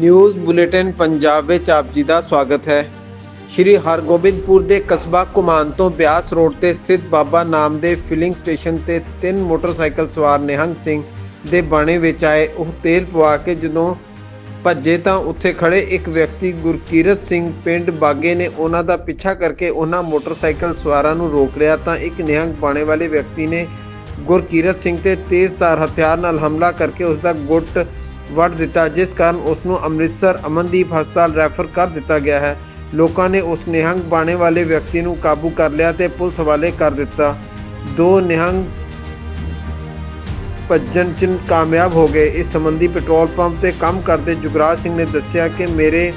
News bulletin Punjab ਵਿੱਚ ਆਪ ਜੀ ਦਾ ਸਵਾਗਤ ਹੈ। ਸ਼੍ਰੀ ਹਰਗੋਬਿੰਦਪੁਰ ਦੇ ਕਸਬਾ ਕੁਮਾਨ ਤੋਂ ਬਿਆਸ ਰੋਡ ਤੇ ਸਥਿਤ ਬਾਬਾ ਨਾਮਦੇਵ ਫਿਲਿੰਗ ਸਟੇਸ਼ਨ ਤੇ ਤਿੰਨ ਮੋਟਰਸਾਈਕਲ ਸਵਾਰ ਨਿਹੰਗ ਸਿੰਘ ਦੇ ਬਾਣੇ ਵਿੱਚ ਆਏ। ਉਹ ਤੇਲ ਪਵਾ ਕੇ ਜਦੋਂ ਭੱਜੇ ਤਾਂ ਉੱਥੇ ਖੜੇ ਇੱਕ ਵਿਅਕਤੀ ਗੁਰਕੀਰਤ ਸਿੰਘ ਪਿੰਡ ਬਾਗੇ ਨੇ ਉਹਨਾਂ ਦਾ ਪਿੱਛਾ ਕਰਕੇ ਉਹਨਾਂ ਮੋਟਰਸਾਈਕਲ ਸਵਾਰਾਂ ਨੂੰ ਰੋਕ ਲਿਆ ਤਾਂ ਇੱਕ ਨਿਹੰਗ ਬਾਣੇ ਵਾਲੇ ਵਿਅਕਤੀ ਨੇ ਗੁਰਕੀਰਤ ਸਿੰਘ ਤੇ ਤੇਜ਼ਧਾਰ ਹਥਿਆਰ ਨਾਲ ਹਮਲਾ ਕਰਕੇ ਉਸ ਦਾ ਗੁੱਟ ਵੱਢ ਦਿੱਤਾ, ਜਿਸ ਕਾਰਨ ਉਸ ਨੂੰ ਅੰਮ੍ਰਿਤਸਰ ਅਮਨਦੀਪ ਹਸਪਤਾਲ ਰੈਫਰ ਕਰ ਦਿੱਤਾ ਗਿਆ ਹੈ। ਲੋਕਾਂ ਨੇ ਉਸ ਨਿਹੰਗ ਬਾਣੇ ਵਾਲੇ ਵਿਅਕਤੀ ਨੂੰ ਕਾਬੂ ਕਰ ਲਿਆ ਤੇ ਪੁਲਿਸ ਹਵਾਲੇ ਕਰ ਦਿੱਤਾ। ਦੋ ਨਿਹੰਗ ਭੱਜਣ 'ਚ ਕਾਮਯਾਬ ਹੋ ਗਏ। ਇਸ ਸੰਬੰਧੀ ਪੈਟਰੋਲ ਪੰਪ ਤੇ ਕੰਮ ਕਰਦੇ ਜੁਗਰਾਜ ਸਿੰਘ ਨੇ ਦੱਸਿਆ ਕਿ ਮੇਰੇ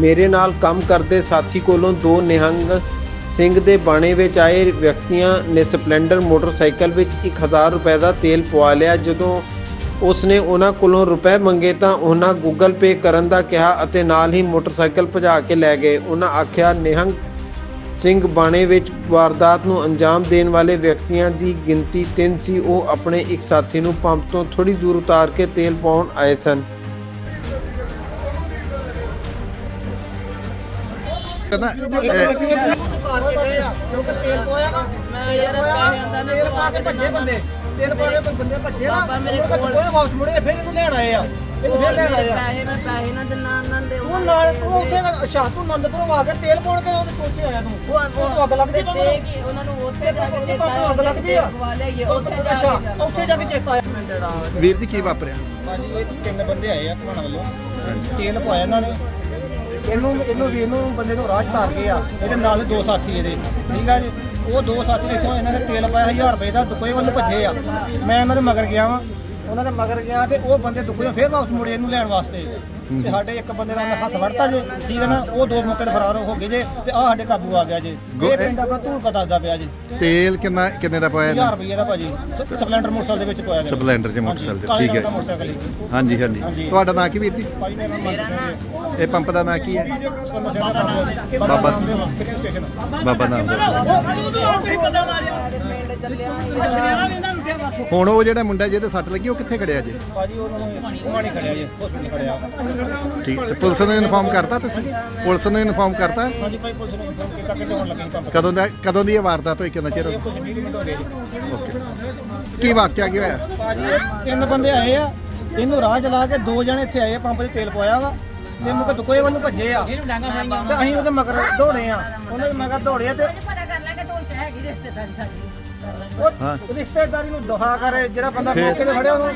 ਮੇਰੇ ਨਾਲ ਕੰਮ ਕਰਦੇ ਸਾਥੀ ਕੋਲੋਂ ਦੋ ਨਿਹੰਗ ਸਿੰਘ ਦੇ ਬਾਣੇ ਵਿੱਚ ਆਏ ਵਿਅਕਤੀਆਂ ਨੇ ਸਪਲੈਂਡਰ ਮੋਟਰਸਾਈਕਲ ਵਿੱਚ 1000 ਰੁਪਏ ਦਾ ਤੇਲ ਪਵਾ ਲਿਆ, ਜਦੋਂ ਉਸ ਨੇ ਉਹਨਾਂ ਕੋਲੋਂ ਰੁਪਏ ਮੰਗੇ ਤਾਂ ਉਹਨਾਂ ਗੂਗਲ ਪੇ ਕਰਨ ਦਾ ਕਿਹਾ ਅਤੇ ਨਾਲ ਹੀ ਮੋਟਰਸਾਈਕਲ ਭਜਾ ਕੇ ਲੈ ਗਏ। ਉਹਨਾਂ ਆਖਿਆ ਨਿਹੰਗ ਸਿੰਘ ਬਾਣੇ ਵਿੱਚ ਵਾਰਦਾਤ ਨੂੰ ਅੰਜਾਮ ਦੇਣ ਵਾਲੇ ਵਿਅਕਤੀਆਂ ਦੀ ਗਿਣਤੀ 3 ਸੀ। ਉਹ ਆਪਣੇ ਇੱਕ ਸਾਥੀ ਨੂੰ ਪੰਪ ਤੋਂ ਥੋੜੀ ਦੂਰ ਉਤਾਰ ਕੇ ਤੇਲ ਪਾਉਣ ਆਏ ਸਨ। ਕਹਿੰਦਾ ਕਿਉਂਕਿ ਤੇਲ ਪੋਇਆ ਨਾ ਮੈਂ ਯਾਰ ਪੈਸਿਆਂ ਦਾ ਤੇਲ ਪਾ ਕੇ ਭੱਜੇ ਬੰਦੇ ਤੇਲ ਪਾ ਕੇ ਬੰਦੇ ਭੱਜੇ ਨਾ। ਬਾਬਾ ਮੇਰੇ ਮੁੜ ਕੇ ਕੋਲ- ਕੋਈ ਵਾਪਸ ਮੁੜੇ ਫਿਰ ਇਹਨੂੰ ਲੈਣ ਆਏ ਆ। ਇਹਨੂੰ ਫਿਰ ਲੈਣ ਆਏ ਆ। ਪੈਸੇ ਮੈਂ ਪੈਸੇ ਨਾ ਦਿਨਾ ਉਹਨਾਂ ਦੇ ਤੂੰ ਨਾਲ ਤੂੰ ਉੱਥੇ ਦਾ- ਅੱਛਾ ਤੂੰ ਨੰਦਪੁਰੋਂ ਆ ਕੇ ਤੇਲ ਪਾਉਣ ਕੇ ਉਹਦੇ ਕੋਲ ਤੇ ਆਇਆ ਤੂੰ? ਤੂੰ ਅੱਗ ਲੱਗਦੀ ਤੇ ਬੰਦੇ ਕੀ ਉਹਨਾਂ ਨੂੰ ਉੱਥੇ ਜਾ ਕੇ ਨੂੰ ਦਿੱਤਾ ਤੁਹਾਨੂੰ ਅੱਗ ਲੱਗਦੀ ਆ। ਪਵਾ ਲਿਆਈਏ ਉੱਥੇ ਜਾ ਅੱਛਾ ਕੇ ਉੱਥੇ ਜਾ ਕੇ ਚੇਤਾ ਆਇਆ। ਵੀਰ ਜੀ ਕੀ ਵਾਪਰਿਆ? ਭਾਜੀ ਇਹ ਤਿੰਨ ਬੰਦੇ ਆਏ ਆ ਘਮਾਣਾ ਵੱਲੋਂ। ਤੇਲ ਪਵਾਇਆ ਇਹਨਾਂ ਨੇ। ਇਹਨੂੰ ਇਹਨੂੰ ਵੀ ਇਹਨੂੰ ਬੰਦੇ ਨੂੰ ਰਾਹ ਤਾਰ ਗਏ ਆ। ਇਹਦੇ ਨਾਲ ਦੋ ਸਾਥੀ ਇਹਦੇ। ਠੀਕ ਆ ਜੀ? ਉਹ ਦੋ ਸਾਥੀ ਦੇਖੋ, ਇਹਨਾਂ ਨੇ ਤੇਲ ਪਾਇਆ 1000 ਰੁਪਏ ਦਾ ਦੁਕੋਏ ਵੱਲ ਭੱਜੇ ਆ। ਮੈਂ ਇਹਨਾਂ ਦੇ ਮਗਰ ਗਿਆ ਵਾਂ। ਉਹਨਾਂ ਦੇ ਮਗਰ ਗਿਆ ਤੇ ਉਹ ਬੰਦੇ ਦੁਕੋਏ ਫੇਰ ਵਾਪਸ ਮੁੜੇ ਇਹਨੂੰ ਲੈਣ ਵਾਸਤੇ। ਤੇ ਸਾਡੇ ਇੱਕ ਬੰਦੇ ਦਾ ਉਹਨੇ ਹੱਥ ਵੜਤਾ ਜੇ ਠੀਕ ਹੈ ਨਾ? ਉਹ ਦੋ ਮੌਕੇ ਤੇ ਫਰਾਰ ਹੋ ਗਏ ਜੇ ਤੇ ਆ ਸਾਡੇ ਕਾਬੂ ਆ ਗਿਆ ਜੇ। ਇਹ ਪਿੰਡ ਆਪਣਾ ਧੂਲਕਾ ਦੱਸਦਾ ਪਿਆ ਜੀ। ਤੇਲ ਕਿੰਨਾ ਕਿੰਨੇ ਦਾ ਪਾਇਆ 1000 ਰੁਪਏ ਦਾ ਭਾਜੀ। ਸਪਲੈਂਡਰ ਮੋਟਰਸਾਈਕਲ ਦੇ ਵਿੱਚ ਪਾਇਆ ਗਿਆ। ਸਪਲੈਂਡਰ ਚ ਮੋਟਰਸਾਈਕਲ ਠੀਕ ਹੈ। ਜੀ। ਹਾਂਜੀ ਹਾਂਜੀ। ਤੁਹਾਡਾ ਨਾਂ ਕੀ ਵੀਰ ਜੀ? ਭਾਜੀ ਮੇਰਾ ਨਾਮ ਮਨਜੀਤ ਸਿੰਘ ਹੈ ਇਹ ਪੰਪ ਦਾ ਨਾਂ ਕੀ ਹੈ? ਬਾਬਾ ਬਾਬਾ- ਫਿਲਿੰਗ ਸਟੇਸ਼ਨ। ਬਾਬਾ ਨਾਮ ਦਾ ਹੁਣ ਉਹ ਜਿਹੜਾ ਮੁੰਡਾ ਜਿਹਦੇ ਸੱਟ ਲੱਗੀ ਉਹ ਕਿੱਥੇ ਖੜਿਆ ਜੇ? ਭਾਜੀ ਉਹਨਾਂ ਨੂੰ ਘੁਮਾਣੀ ਖੜਿਆ ਜੀ ਹਸਪੀਟਲ ਖੜਿਆ। ਠੀਕ ਤੇ ਪੁਲਿਸ ਨੂੰ ਇਨਫਾਰਮ ਕਰਤਾ ਤੁਸੀਂ? ਪੁਲਿਸ ਨੂੰ ਇਨਫਾਰਮ ਕਰਤਾ? ਹਾਂਜੀ ਭਾਈ ਪੁਲਿਸ ਨੇ ਇਨਫੋਰਮ ਕੀਤਾ ਕਿ ਹੋਣ ਲੱਗੇ ਸੀ ਪੰਪ ਕਦੋਂ ਦਾ ਕਦੋਂ ਦੀ ਇਹ ਵਾਰਦਾਤ ਹੋਈ? ਕਿੰਨਾ ਚਿਰ ਇਹ ਕੁਝ 20 ਮਿੰਟ ਹੋ ਗਏ ਜੀ। ਓਕੇ ਕੀ ਵਾਕਿਆ ਕੀ ਹੋਇਆ? ਭਾਜੀ ਇਹ ਤਿੰਨ ਬੰਦੇ ਆਏ ਆ। ਇਹਨੂੰ ਰਾਹ ਚਲਾ ਕੇ ਦੋ ਜਣੇ ਇੱਥੇ ਆਏ ਆ, ਪੰਪ 'ਚ ਤੇਲ ਪਵਾਇਆ ਵਾ। ਤੇ ਮੁਕ ਦੁਕੋਏ ਵੱਲ ਨੂੰ ਭੱਜੇ ਆ। ਤੇ ਅਸੀਂ ਉਹਦੇ ਮਗਰ ਦੌੜੇ ਆ। ਉਹਨਾਂ ਦੇ ਮਗਰ ਦੌੜੇ ਆ ਤੇ ਪਤਾ ਕਰ ਲਾਂਗੇ ਤੂੰ ਤੇ ਹੈਗੀ ਰਿਸ਼ਤੇਦਾਰੀ ਸਾਡੀ। ਉਹ ਰਿਸ਼ਤੇਦਾਰੀ ਨੂੰ ਦੁਹਾ ਕਰੇ ਜਿਹੜਾ ਬੰਦਾ ਮੌਕੇ ਤੇ ਫੜਿਆ ਉਹਨੂੰ।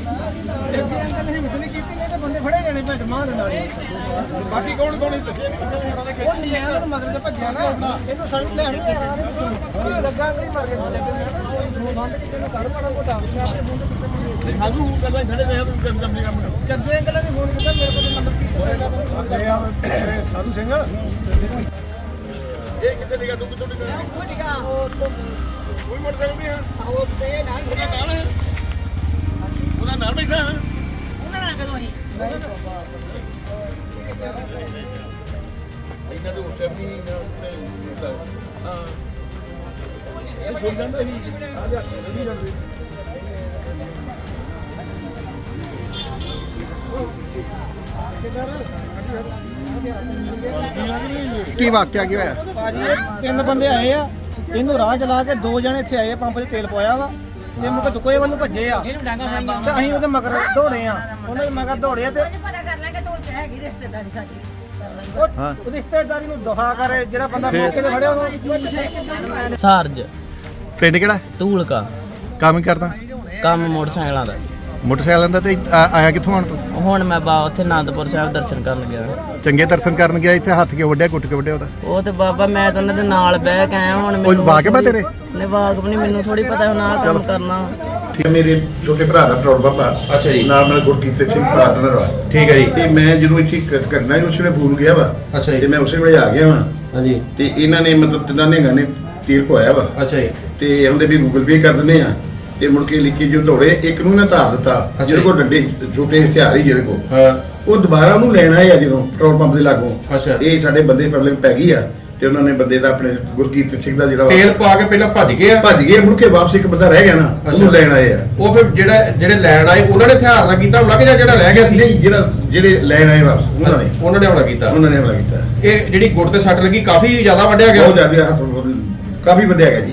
ਨਹੀਂ ਕੀਤੀ ਨਹੀਂ ਤੇ ਬਾਕੀ ਕੌਣ ਕੌਣ ਉਹ ਨਿਆਂ ਦੇ ਮਗਰ ਤੇ ਭੱਜਿਆ ਨਾ ਇਹਨੂੰ ਸਾਨੂੰ ਲੈਣ ਲੱਗਾ ਨਹੀਂ ਮਰ ਗਿਆ ਬੰਦ ਕਿਤੇ ਨੂੰ ਕਰ। ਮਾੜਾ ਮੋਟਾ ਸਾਧੂ ਗੱਲਾਂ ਖੜੇ ਰਹੇ ਜੱਗੇ ਅੰਕਲ ਨੇ ਫੋਨ ਕੀਤਾ ਮੇਰੇ ਕੋਲ ਨੰਬਰ ਸਾਧੂ ਸਿੰਘ। ਇਹ ਕਿੱਥੇ ਨਿਕਾ ਤੂੰ ਕਿੱਥੋਂ ਨਿਕਾ। ਕੋਈ ਮੋਟਰਸਾਈਕਲ ਨਹੀਂ ਹੈ? ਉਹ ਤੇ ਨਾਲ ਨਾਲ ਹੈ? ਇਹਨਾਂ ਦੇ ਉੱਤੇ ਵੀ ਹਾਂ ਇਹ ਗੁੰਮ ਜਾਂਦਾ ਹੀ ਆ ਜਾ ਨਹੀਂ ਜਾਂਦੇ ਕੀ ਵਾਕਿਆ ਕੀ ਹੋਇਆ? ਭਾਜੀ ਇਹ ਤਿੰਨ ਬੰਦੇ ਆਏ ਆ। ਇਹਨੂੰ ਰਾਹ ਚਲਾ ਕੇ ਦੋ ਜਣੇ ਇੱਥੇ ਆਏ ਆ, ਪੰਪ 'ਚ ਤੇਲ ਪਵਾਇਆ ਵਾ। ਤੇ ਮੁਕ ਦੁਕੋਏ ਵੱਲ ਨੂੰ ਭੱਜੇ ਆ ਤੇ ਅਸੀਂ ਉਹਦੇ ਮਗਰ ਦੌੜੇ ਆ ਉਹਨਾਂ ਦੇ ਮਗਰ ਦੌੜੇ ਆ ਤੇ ਪਤਾ ਕਰ ਲਾਂਗੇ ਤੂੰ ਤੇ ਹੈਗੀ ਰਿਸ਼ਤੇਦਾਰੀ ਸਾਡੀ। ਹਾਂ। ਉਹ ਰਿਸ਼ਤੇਦਾਰੀ ਨੂੰ ਦੁਹਾ ਕਰੇ ਜਿਹੜਾ ਬੰਦਾ? ਮੌਕੇ ਤੇ ਫੜਿਆ ਉਹਨੂੰ ਸਾਰਜ। ਪਿੰਡ ਕਿਹੜਾ? ਧੂਲਕਾ। ਕੰਮ ਕਰਦਾ? ਕੰਮ ਮੋਟਰਸਾਈਕਲਾਂ ਦਾ। ਮੋਟਰਸਾਈਕਲਾਂ ਦਾ ਤੇ ਆ- ਆਇਆ ਕਿੱਥੋਂ ਆਣ ਤੂੰ ਹੁਣ ਮੈਂ ਬਾ ਉੱਥੇ ਆਨੰਦਪੁਰ ਸਾਹਿਬ ਦਰਸ਼ਨ ਕਰਨ ਗਿਆ। ਚੰਗੇ ਦਰਸ਼ਨ ਕਰਨ ਗਿਆ ਇੱਥੇ ਹੱਥ ਕੇ ਵੱਡਿਆ ਗੁੱਟ ਕੇ ਵੱਡਿਆ ਉਹਦਾ? ਉਹ ਤੇ ਬਾਬਾ ਮੈਂ ਤਾਂ ਉਹਨਾਂ ਦੇ ਨਾਲ ਬਹਿ ਕੇ ਆਇਆ ਹੁਣ ਉਹ ਵਾਕਿਬ ਆ ਤੇਰੇ? ਨੇ ਵਾਕਬ ਨਹੀਂ ਮੈਨੂੰ ਥੋੜੀ ਪਤਾ ਹੁਣ ਆਹ ਕੰਮ ਕਰਨਾ। ਠੀਕ ਹੈ ਮੇਰੇ ਛੋਟੇ ਭਰਾ ਦਾ ਪੈਟਰੋਲ ਪੰਪ ਆ। ਅੱਛਾ ਜੀ। ਨਾਮ ਨਾਲ ਗੁਰਕੀਰਤ ਸਿੰਘ ਪਾਰਟਨਰ ਵਾ ਠੀਕ ਹੈ ਜੀ। ਤੇ ਮੈਂ ਜਦੋਂ ਇੱਥੇ ਕ- ਕਰਨਾ ਸੀ ਉਸ ਵੇਲੇ ਫੋਨ ਗਿਆ ਵਾ। ਅੱਛਾ ਜੀ। ਤੇ ਮੈਂ ਉਸੇ ਵੇਲੇ ਆ ਗਿਆ ਵਾ। ਹਾਂਜੀ। ਤੇ ਇਹਨਾਂ ਨੇ ਮਤਲਬ ਤਿੰਨਾਂ ਨੇ ਗਾਣੇ ਤੀਰ ਪਵਾਇਆ ਵਾ। ਅੱਛਾ ਜੀ। ਤੇ ਉਹਦੇ ਵੀ ਗੂਗਲ ਪੇ ਕਰ ਦਿੰਦੇ ਆ। ਤੇ ਮੁੜ ਕੇ ਲਿਖੀ ਜੋ ਦੌੜੇ ਇੱਕ ਨੂੰ ਨਾ ਧਾਰ ਦਿੱਤਾ। ਜਿਹਦੇ ਕੋਲ ਡੰਡੇ ਛੋਟੇ ਹਥਿਆਰ ਹੀ ਜਿਹਦੇ ਕੋਲ। ਹਾਂ। ਉਹ ਦੁਬਾਰਾ ਉਹਨੂੰ ਲੈਣ ਆ ਜਦੋਂ ਪੈਟਰੋਲ ਪੰਪ ਦੇ ਲਾਗੋਂ। ਇਹ ਸਾਡੇ ਬੰਦੇ ਪਬਲਿਕ ਪੈ ਗਈ ਆ ਤੇ ਉਹਨਾਂ ਨੇ ਬੰਦੇ ਦਾ ਆਪਣੇ ਗੁਰਕੀਰਤ ਸਿੰਘ ਦਾ ਜਿਹੜਾ ਤੇਲ ਪਾ ਕੇ ਪਹਿਲਾਂ ਭੱਜ ਗਏ ਆ? ਭੱਜ ਗਏ ਮੁੜ ਕੇ ਵਾਪਸ ਇੱਕ ਬੰਦਾ ਰਹਿ ਗਿਆ ਨਾ ਉਹਨੂੰ। ਲੈਣ ਆਏ ਆ। ਉਹ ਫਿਰ ਜਿਹੜਾ ਜਿਹੜੇ ਲੈਣ ਆਏ ਉਹਨਾਂ ਨੇ ਹਥਿਆਰ ਨਾਲ ਕੀਤਾ ਕਿ ਜਾਂ ਜਿਹੜਾ ਰਹਿ ਗਿਆ ਸੀ? ਨਹੀਂ ਜਿਹੜਾ ਜਿਹੜੇ ਲੈਣ ਆਏ ਵਾਪਸ ਉਹਨਾਂ ਨੇ। ਉਹਨਾਂ ਨੇ ਹਮਲਾ ਕੀਤਾ। ਉਹਨਾਂ ਨੇ ਹਮਲਾ ਕੀਤਾ। ਇਹ ਜਿਹੜੀ ਗੁੱਟ ਤੇ ਸੱਟ ਲੱਗੀ ਕਾਫੀ ਜ਼ਿਆਦਾ ਬਹੁਤ ਗਿਆ? ਜ਼ਿਆਦਾ ਹੱਥ ਕਾਫੀ ਵੱਡਿਆ ਗਿਆ ਜੀ।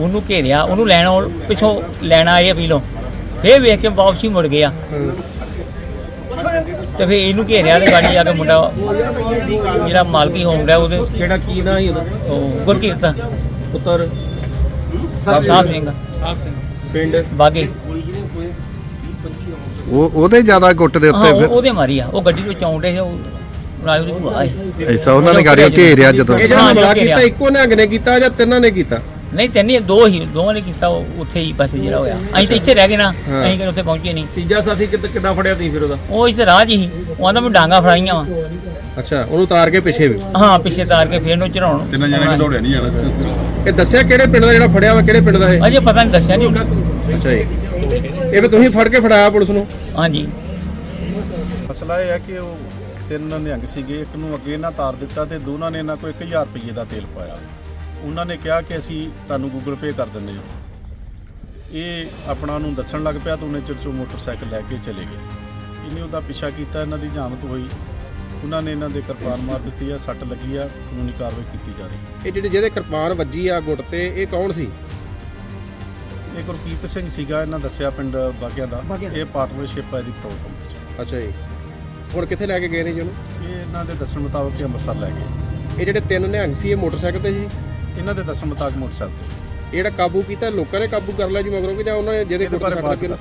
ਉਹਨੂੰ ਘੇਰਿਆ ਉਹਨੂੰ ਲੈਣ ਆਉਣ- ਪਿੱਛੋਂ ਲੈਣ ਆਏ ਆ ਪੀਲੋਂ ਫੇਰ ਵੇਖ ਕੇ ਵਾਪਸੀ ਮੁੜ ਗਏ ਆ। ਤੇ ਫੇਰ ਇਹਨੂੰ ਘੇਰਿਆ ਤੇ ਗਾੜੀ ਆ ਕੇ ਮੁੰਡਾ ਜਿਹੜਾ ਮਾਲਕੀ ਹੋਮ ਦਾ ਉਹਦੇ ਕਿਹੜਾ ਕੀ ਨਾਂ ਸੀ ਉਹਦਾ? ਉਹ ਗੁਰਕੀਰਤ। ਪੁੱਤਰ? ਸਾਹਿਬ ਸਿੰਘ। ਪਿੰਡ? ਬਾਗੇ। ਉਹ ਉਹਦੇ ਜ਼ਿਆਦਾ ਗੁੱਟ ਦੇ ਹਾਂ ਉੱਤੇ ਉਹ- ਫਿਰ? ਉਹਦੇ ਮਾਰੀ ਆ। ਉਹ ਗੱਡੀ ਵਿੱਚ ਆਉਂਦੇ ਸੀ ਉਹ ਨਾਲ ਉਹਦੀ ਭੂਆ ਸੀ। ਐਸਾ ਉਹਨਾਂ ਨੇ ਗਾੜੀਆਂ ਘੇਰਿਆ ਜਦੋਂ। ਇਹ ਜਿਹੜਾ ਹਾਂ, ਹਮਲਾ। ਕੀਤਾ ਇੱਕੋ ਨੇ ਕੀਤਾ ਜਾਂ ਤਿੰਨਾਂ ਨੇ ਕੀਤਾ? ਨਹੀਂ ਤੈਨੂੰ ਦੋ ਹੀ ਦੋਵਾਂ ਨੇ ਕੀਤਾ ਉਹ ਉੱਥੇ ਹੀ ਬਸ ਜਿਹੜਾ ਹੋਇਆ। ਅਸੀਂ ਤਾਂ ਇੱਥੇ ਰਹਿ ਗਏ ਨਾ ਹਾਂ। ਅਸੀਂ ਕਿ ਉੱਥੇ ਪਹੁੰਚੇ ਨਹੀਂ। ਤੀਜਾ ਸਾਥੀ ਕਿੱਦਾਂ ਫੜਿਆ ਤੁਸੀਂ ਫਿਰ ਉਹਦਾ? ਉਹ ਇੱਥੇ ਰਾਹ 'ਚ ਹੀ ਉਹ ਆਂਦਾ ਮੈਂ ਡਾਂਗਾ ਫੜਾਈਆਂ ਵਾ। ਅੱਛਾ ਉਹਨੂੰ ਉਤਾਰ ਕੇ ਪਿੱਛੇ ਵੀ? ਹਾਂ ਪਿੱਛੇ ਤਾਰ ਕੇ ਫੇਰ ਨੂੰ ਚੜਾਉਣ ਤਿੰਨ ਜਣੇ ਵੀ ਦੌੜਿਆ ਨਹੀਂ ਜਾਣਾ। ਇਹ ਦੱਸਿਆ ਕਿਹੜੇ ਪਿੰਡ ਦਾ ਜਿਹੜਾ ਫੜਿਆ ਵਾ ਕਿਹੜੇ ਪਿੰਡ ਦਾ ਇਹ? ਅਜੇ ਪਤਾ ਨਹੀਂ ਦੱਸਿਆ ਨਹੀਂ। ਅੱਛਾ ਜੀ। ਇਹ ਵੀ ਤੁਸੀਂ ਫੜ ਕੇ ਫੜਾਇਆ ਪੁਲਿਸ ਨੂੰ? ਹਾਂਜੀ। ਮਸਲਾ ਇਹ ਹੈ ਕਿ ਉਹ ਤਿੰਨ ਨਿਹੰਗ ਸੀਗੇ ਇੱਕ ਨੂੰ ਅੱਗੇ ਨਾ ਤਾਰ ਦਿੱਤਾ ਤੇ ਦੋਨਾਂ ਨੇ ਇਹਨਾਂ ਕੋਲ 1000 ਰੁਪਏ ਦਾ ਤੇਲ ਪਾਇਆ। ਉਹਨਾਂ ਨੇ ਕਿਹਾ ਕਿ ਅਸੀਂ ਤੁਹਾਨੂੰ ਗੂਗਲ ਪੇ ਕਰ ਦਿੰਦੇ ਹਾਂ। ਇਹ ਆਪਣਾ ਨੂੰ ਦੱਸਣ ਲੱਗ ਪਿਆ ਤਾਂ ਉਹਨੇ ਚਿਰ 'ਚੋਂ ਮੋਟਰਸਾਈਕਲ ਲੈ ਕੇ ਚਲੇ ਗਏ। ਇਹਨੇ ਉਹਦਾ ਪਿੱਛਾ ਕੀਤਾ ਇਹਨਾਂ ਦੀ ਜਾਮਤ ਹੋਈ ਉਹਨਾਂ ਨੇ ਇਹਨਾਂ ਦੇ ਕਿਰਪਾਨ ਮਾਰ ਦਿੱਤੀ ਆ ਸੱਟ ਲੱਗੀ ਆ ਕਾਨੂੰਨੀ ਕਾਰਵਾਈ ਕੀਤੀ ਜਾ ਰਹੀ ਇਹ ਜਿਹੜੇ ਜਿਹਦੇ ਕਿਰਪਾਨ ਵੱਜੀ ਆ ਗੁੱਟ ਤੇ ਇਹ ਕੌਣ ਸੀ? ਇਹ ਗੁਰਕੀਰਤ ਸਿੰਘ ਸੀਗਾ ਇਹਨਾਂ ਦੱਸਿਆ ਪਿੰਡ ਬਾਗਿਆਂ ਦਾ। ਇਹ ਪਾਰਟਨਰਸ਼ਿਪ ਹੈ ਦੀ ਪ੍ਰੋਗਰਾਮ ਅੱਛਾ ਜੀ। ਹੁਣ ਕਿੱਥੇ ਲੈ ਕੇ ਗਏ ਨੇ ਜੀ ਉਹਨੂੰ? ਇਹ ਇਹਨਾਂ ਦੇ ਦੱਸਣ ਮੁਤਾਬਕ ਅੰਮ੍ਰਿਤਸਰ ਲੈ ਗਏ। ਇਹ ਜਿਹੜੇ ਤਿੰਨ ਨਿਹੰਗ ਸੀ ਇਹ ਮੋਟਰਸਾਈਕਲ ਤੇ ਸੀ? ਇਹਨਾਂ ਦੇ ਦੱਸਣ ਮੁਤਾਬਕ ਮੋਟਰਸਾਈਕਲ ਤੇ। ਜਿਹੜਾ ਕਾਬੂ ਕੀਤਾ ਲੋਕਾਂ ਨੇ ਕਾਬੂ ਕਰ ਲਿਆ ਜੀ ਮਗਰੋਂ ਕਿ ਜਾਂ ਉਹਨਾਂ ਨੇ ਜਿਹਦੇ ਇਹਦੇ ਗੁੱਟ ਬਾਰੇ ਬਾਅਦ ਚ